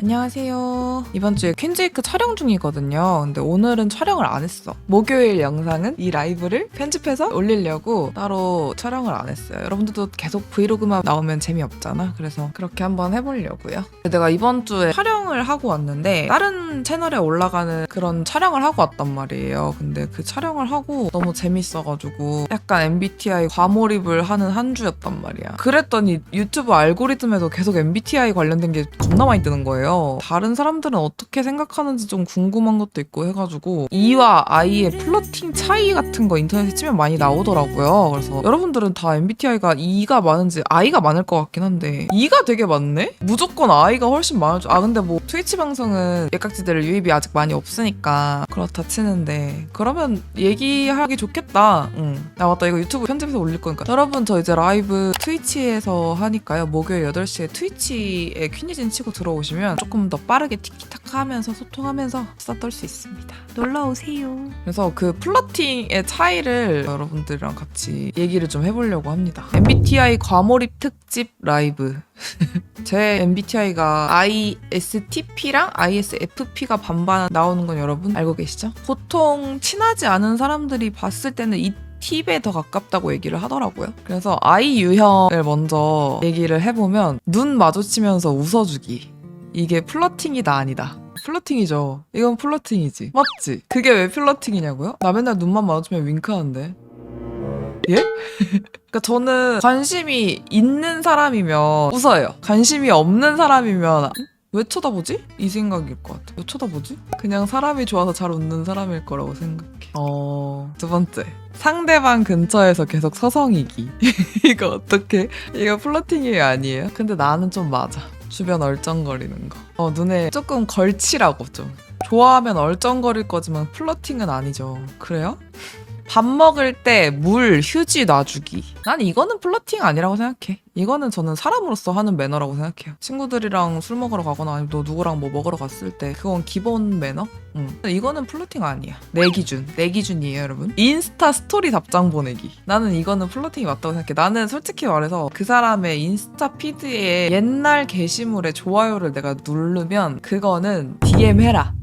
안녕하세요. 이번 주에 퀸즈이크 촬영 중이거든요. 근데 오늘은 촬영을 안 했어. 목요일 영상은 이 라이브를 편집해서 올리려고 따로 촬영을 안 했어요. 여러분들도 계속 브이로그만 나오면 재미없잖아. 그래서 그렇게 한번 해보려고요. 내가 이번 주에 촬영을 하고 왔는데 다른 채널에 올라가는 그런 촬영을 하고 왔단 말이에요. 근데 그 촬영을 하고 너무 재밌어가지고 약간 MBTI 과몰입을 하는 한 주였단 말이야. 그랬더니 유튜브 알고리즘에도 계속 MBTI 관련된 게 겁나 많이 뜨는 거예요. 다른 사람들은 어떻게 생각하는지 좀 궁금한 것도 있고 해가지고 E와 I의 플러팅 차이 같은 거 인터넷에 치면 많이 나오더라고요. 그래서 여러분들은 다 MBTI가 E가 많은지 I가 많을 것 같긴 한데 E가 되게 많네? 무조건 I가 훨씬 줄. 아 근데 뭐 트위치 방송은 예각지대를 유입이 아직 많이 없으니까 그렇다 치는데 그러면 얘기하기 좋겠다. 응. 나 맞다 이거 유튜브 편집해서 올릴 거니까. 여러분 저 이제 라이브 트위치에서 하니까요. 목요일 8시에 트위치에 퀸이진 치고 들어오시면 조금 더 빠르게 티키타카 하면서 소통하면서 수다 떨수 있습니다. 놀러 오세요. 그래서 그 플러팅의 차이를 여러분들이랑 같이 얘기를 좀 해보려고 합니다. MBTI 과몰입 특집 라이브. 제 MBTI가 ISTP랑 ISFP가 반반 나오는 건 여러분 알고 계시죠? 보통 친하지 않은 사람들이 봤을 때는 이 팁에 더 가깝다고 얘기를 하더라고요. 그래서 I 유형을 먼저 얘기를 해보면 눈 마주치면서 웃어주기. 이게 플러팅이다 아니다. 플러팅이죠. 이건 플러팅이지. 맞지? 그게 왜 플러팅이냐고요? 나 맨날 눈만 마주치면 윙크하는데. 예? 그러니까 저는 관심이 있는 사람이면 웃어요. 관심이 없는 사람이면 음? 왜 쳐다보지? 이 생각일 것 같아. 왜 쳐다보지? 그냥 사람이 좋아서 잘 웃는 사람일 거라고 생각해. 어, 두 번째. 상대방 근처에서 계속 서성이기. 이거 어떻게? 이거 플러팅이 아니에요? 근데 나는 좀 맞아. 주변 얼쩡거리는 거. 어, 눈에 조금 걸치라고 좀. 좋아하면 얼쩡거릴 거지만 플러팅은 아니죠. 그래요? 밥 먹을 때 물, 휴지 놔주기. 난 이거는 플러팅 아니라고 생각해. 이거는 저는 사람으로서 하는 매너라고 생각해요. 친구들이랑 술 먹으러 가거나 아니면 너 누구랑 뭐 먹으러 갔을 때 그건 기본 매너? 응. 이거는 플러팅 아니야. 내 기준. 내 기준이에요, 여러분. 인스타 스토리 답장 보내기. 나는 이거는 플러팅이 맞다고 생각해. 나는 솔직히 말해서 그 사람의 인스타 피드에 옛날 게시물에 좋아요를 내가 누르면 그거는 DM 해라.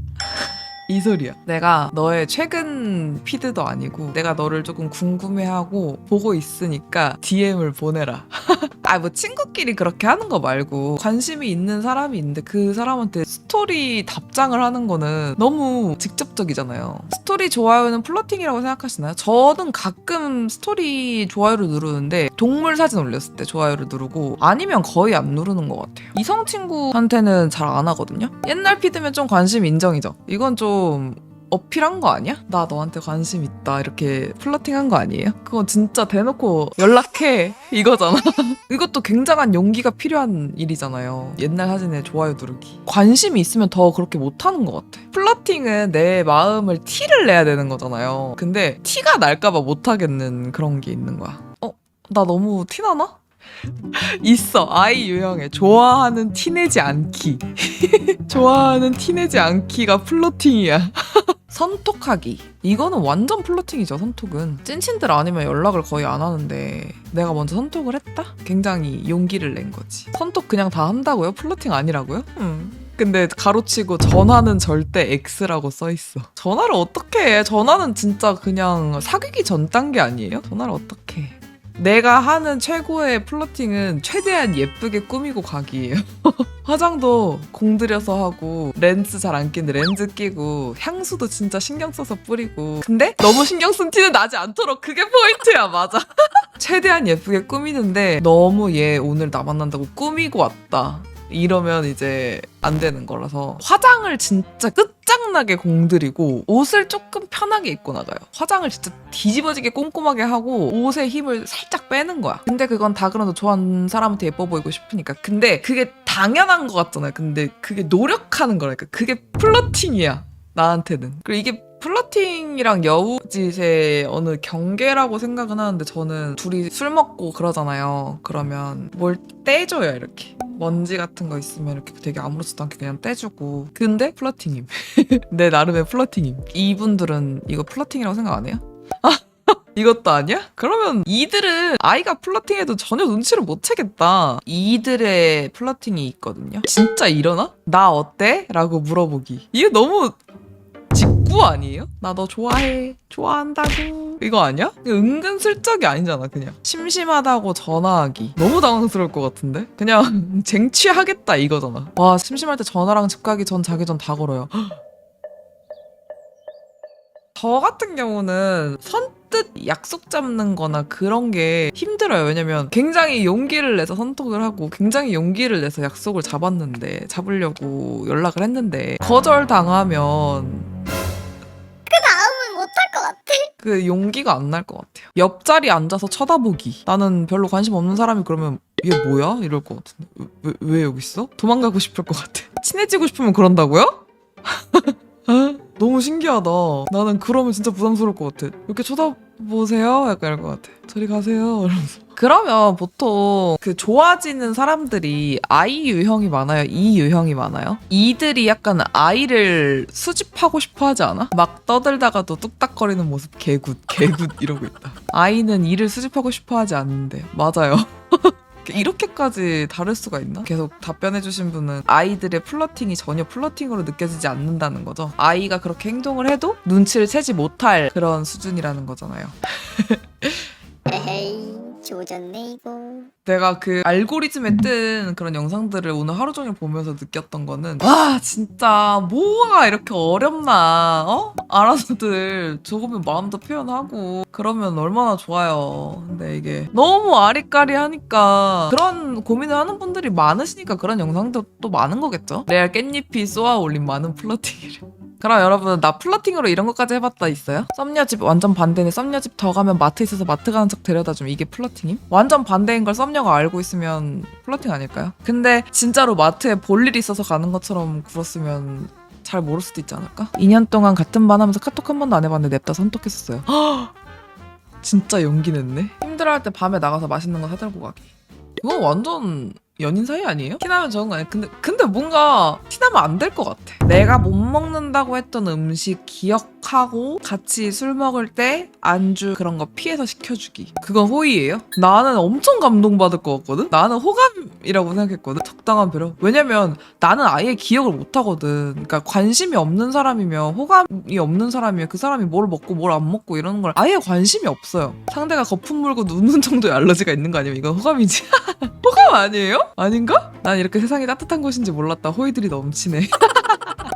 이 소리야. 내가 너의 최근 피드도 아니고 내가 너를 조금 궁금해하고 보고 있으니까 DM을 보내라. 아 뭐 친구끼리 그렇게 하는 거 말고 관심이 있는 사람이 있는데 그 사람한테 스토리 답장을 하는 거는 너무 직접적이잖아요. 스토리 좋아요는 플러팅이라고 생각하시나요? 저는 가끔 스토리 좋아요를 누르는데 동물 사진 올렸을 때 좋아요를 누르고 아니면 거의 안 누르는 것 같아요. 이성 친구한테는 잘 안 하거든요. 옛날 피드면 좀 관심 인정이죠. 이건 좀 어필한 거 아니야? 나 너한테 관심 있다 이렇게 플러팅한 거 아니에요? 그건 진짜 대놓고 연락해 이거잖아. 이것도 굉장한 용기가 필요한 일이잖아요. 옛날 사진에 좋아요 누르기. 관심이 있으면 더 그렇게 못하는 것 같아. 플러팅은 내 마음을 티를 내야 되는 거잖아요. 근데 티가 날까봐 못하겠는 그런 게 있는 거야. 어? 나 너무 티나나? 있어 아이 유형에 좋아하는 티내지 않기 좋아하는 티내지 않기가 플러팅이야 선톡하기 이거는 완전 플러팅이죠 선톡은 찐친들 아니면 연락을 거의 안 하는데 내가 먼저 선톡을 했다? 굉장히 용기를 낸 거지 선톡 그냥 다 한다고요? 플러팅 아니라고요? 음. 근데 가로치고 전화는 절대 X라고 써 있어. 전화를 어떻게 해? 전화는 진짜 그냥 사귀기 전 단계 아니에요? 전화를 어떻게 해? 내가 하는 최고의 플러팅은 최대한 예쁘게 꾸미고 가기예요. 화장도 공들여서 하고 렌즈 잘 안 끼는데 렌즈 끼고 향수도 진짜 신경 써서 뿌리고 근데 너무 신경 쓴 티는 나지 않도록 그게 포인트야 맞아. 최대한 예쁘게 꾸미는데 너무 얘 오늘 나 만난다고 꾸미고 왔다. 이러면 이제 안 되는 거라서 화장을 진짜 끝장나게 공들이고 옷을 조금 편하게 입고 나가요. 화장을 진짜 뒤집어지게 꼼꼼하게 하고 옷에 힘을 살짝 빼는 거야. 근데 그건 다 그래도 좋아하는 사람한테 예뻐 보이고 싶으니까. 근데 그게 당연한 것 같잖아요. 근데 그게 노력하는 거라니까. 그게 플러팅이야. 나한테는. 그리고 이게 플러팅이랑 여우짓의 어느 경계라고 생각은 하는데 저는 둘이 술 먹고 그러잖아요. 그러면 뭘 떼줘요, 이렇게. 먼지 같은 거 있으면 이렇게 되게 아무렇지도 않게 그냥 떼주고. 근데 플러팅임. 내 나름의 플러팅임. 이분들은 이거 플러팅이라고 생각 안 해요? 이것도 아니야? 그러면 이들은 아이가 플러팅해도 전혀 눈치를 못 채겠다. 이들의 플러팅이 있거든요. 진짜 이러나? 나 어때? 라고 물어보기. 이게 너무 직구 아니에요? 나 너 좋아해. 좋아한다고. 이거 아니야? 이거 은근슬쩍이 아니잖아, 그냥. 심심하다고 전화하기. 너무 당황스러울 것 같은데? 그냥 쟁취하겠다 이거잖아. 와, 심심할 때 전화랑 집 가기 전, 자기 전 다 걸어요. 저 같은 경우는 선뜻 약속 잡는 거나 그런 게 힘들어요. 왜냐면 굉장히 용기를 내서 선톡을 하고 굉장히 용기를 내서 약속을 잡았는데, 잡으려고 연락을 했는데, 거절 당하면 그 용기가 안 날 것 같아요. 옆자리에 앉아서 쳐다보기. 나는 별로 관심 없는 사람이 그러면 얘 뭐야? 이럴 것 같은데. 왜, 왜 여기 있어? 도망가고 싶을 것 같아. 친해지고 싶으면 그런다고요? 아, 너무 신기하다. 나는 그러면 진짜 부담스러울 것 같아. 이렇게 쳐다 보세요? 약간 이럴 것 같아. 저리 가세요. 이러면서. 그러면 보통 그 좋아지는 사람들이 I 유형이 많아요? E 유형이 많아요? 이들이 약간 아이를 수집하고 싶어 하지 않아? 막 떠들다가도 뚝딱거리는 모습 개굿, 개굿 이러고 있다. 아이는 이를 수집하고 싶어 하지 않는데. 맞아요. 이렇게까지 다를 수가 있나? 계속 답변해주신 분은 아이들의 플러팅이 전혀 플러팅으로 느껴지지 않는다는 거죠. 아이가 그렇게 행동을 해도 눈치를 채지 못할 그런 수준이라는 거잖아요. 에헤이 조졌네 이거. 내가 그 알고리즘에 뜬 그런 영상들을 오늘 하루 종일 보면서 느꼈던 거는 와 진짜 뭐가 이렇게 어렵나 어? 알아서들 조금은 마음도 표현하고 그러면 얼마나 좋아요 근데 이게 너무 아리까리 하니까 그런 고민을 하는 분들이 많으시니까 그런 영상도 또 많은 거겠죠 레알 깻잎이 쏘아 올린 많은 플러팅이를 그럼 여러분 나 플러팅으로 이런 것까지 해봤다 있어요? 썸녀집 완전 반대네 썸녀집 더 가면 마트 있어서 마트 가는 척 데려다주면 이게 플러팅임? 완전 반대인 걸 썸녀가 알고 있으면 플러팅 아닐까요? 근데 진짜로 마트에 볼 일이 있어서 가는 것처럼 굴었으면 잘 모를 수도 있지 않을까? 2년 동안 같은 반 하면서 카톡 한 번도 안 해봤는데 냅다 선톡했었어요 진짜 용기 냈네 힘들어할 때 밤에 나가서 맛있는 거 사들고 가기 이거 완전 연인 사이 아니에요? 티나면 좋은 거 아니야? 근데 근데 뭔가 티나면 안 될 것 같아. 내가 못 먹는다고 했던 음식 기억하고 같이 술 먹을 때 안주 그런 거 피해서 시켜주기. 그건 호의예요? 나는 엄청 감동받을 것 같거든. 나는 호감이라고 생각했거든. 적당한 배려. 왜냐면 나는 아예 기억을 못 하거든. 그러니까 관심이 없는 사람이면 호감이 없는 사람이면 그 사람이 뭘 먹고 뭘 안 먹고 이러는 걸 아예 관심이 없어요. 상대가 거품 물고 누는 정도의 알러지가 있는 거 아니면 이건 호감이지. 호감 아니에요? 아닌가? 난 이렇게 세상이 따뜻한 곳인지 몰랐다. 호의들이 넘치네.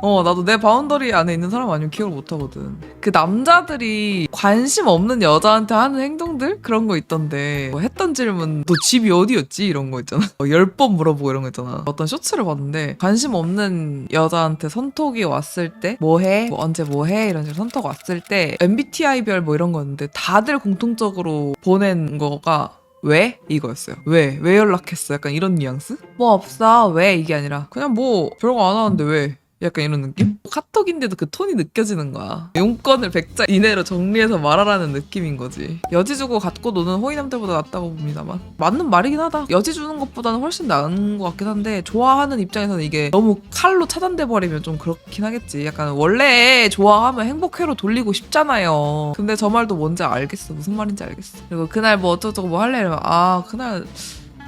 어, 나도 내 바운더리 안에 있는 사람 아니면 기억을 못 하거든. 그 남자들이 관심 없는 여자한테 하는 행동들? 그런 거 있던데. 뭐 했던 질문, 너 집이 어디였지? 이런 거 있잖아. 열번 물어보고 이런 거 있잖아. 어떤 쇼츠를 봤는데, 관심 없는 여자한테 선톡이 왔을 때, 뭐 해? 뭐 언제 뭐 해? 이런 식으로 선톡 왔을 때, MBTI별 뭐 이런 거였는데, 다들 공통적으로 보낸 거가 왜? 이거였어요. 왜? 왜 연락했어? 약간 이런 뉘앙스? 뭐 없어. 왜? 이게 아니라 그냥 뭐 별거 안 하는데 왜? 약간 이런 느낌? 카톡인데도 그 톤이 느껴지는 거야. 용건을 100자 이내로 정리해서 말하라는 느낌인 거지. 여지 주고 갖고 노는 호의남들보다 낫다고 봅니다만. 맞는 말이긴 하다. 여지 주는 것보다는 훨씬 나은 것 같긴 한데 좋아하는 입장에서는 이게 너무 칼로 차단돼 버리면 좀 그렇긴 하겠지. 약간 원래 좋아하면 행복회로 돌리고 싶잖아요. 근데 저 말도 뭔지 알겠어. 무슨 말인지 알겠어. 그리고 그날 뭐 어쩌고저쩌고 뭐 할래 이러면 아 그날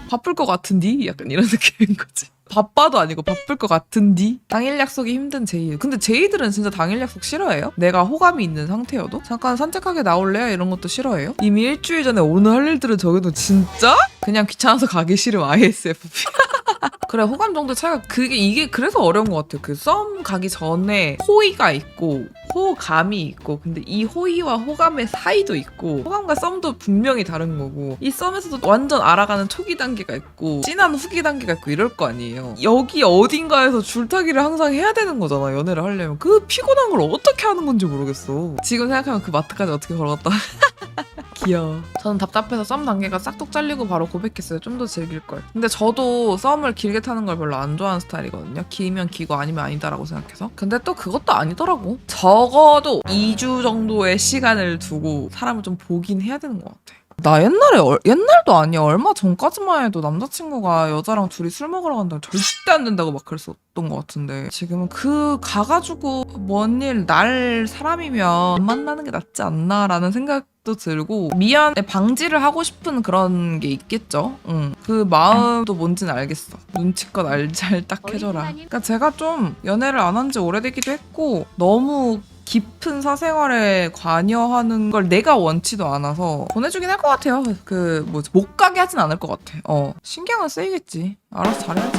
바쁠 것 같은디? 약간 이런 느낌인 거지. 바빠도 아니고 바쁠 것 같은디? 당일 약속이 힘든 제이. 근데 제이들은 진짜 당일 약속 싫어해요? 내가 호감이 있는 상태여도? 잠깐 산책하게 나올래요? 이런 것도 싫어해요? 이미 일주일 전에 오늘 할 일들은 적어도 진짜? 그냥 귀찮아서 가기 싫음 ISFP. 그래 호감 정도 차이가 그게 이게 그래서 어려운 것 같아요. 그 썸 가기 전에 호의가 있고 호감이 있고 근데 이 호의와 호감의 사이도 있고 호감과 썸도 분명히 다른 거고 이 썸에서도 완전 알아가는 초기 단계가 있고 진한 후기 단계가 있고 이럴 거 아니에요. 여기 어딘가에서 줄타기를 항상 해야 되는 거잖아 연애를 하려면 그 피곤한 걸 어떻게 하는 건지 모르겠어. 지금 생각하면 그 마트까지 어떻게 걸어갔다. 귀여워. 저는 답답해서 썸 단계가 싹둑 잘리고 바로 고백했어요. 좀 더 즐길 걸. 근데 저도 썸을 길게 타는 걸 별로 안 좋아하는 스타일이거든요. 길면 기고 아니면 아니다라고 생각해서. 근데 또 그것도 아니더라고. 적어도 2주 정도의 시간을 두고 사람을 좀 보긴 해야 되는 것 같아. 나 옛날에 얼- 옛날도 아니야 얼마 전까지만 해도 남자친구가 여자랑 둘이 술 먹으러 간다고 절대 안 된다고 막 그랬었던 것 같은데 지금은 그 가가지고 뭔 일 날 사람이면 안 만나는 게 낫지 않나라는 생각도 들고 미안에 방지를 하고 싶은 그런 게 있겠죠. 응. 그 마음도 뭔지는 알겠어. 눈치껏 알잘 딱 해줘라. 그러니까 제가 좀 연애를 안 한 지 오래되기도 했고 너무 깊은 사생활에 관여하는 걸 내가 원치도 않아서 보내주긴 할 것 같아요. 그, 뭐, 못 가게 하진 않을 것 같아. 어. 신경은 쓰이겠지. 알아서 잘해야지.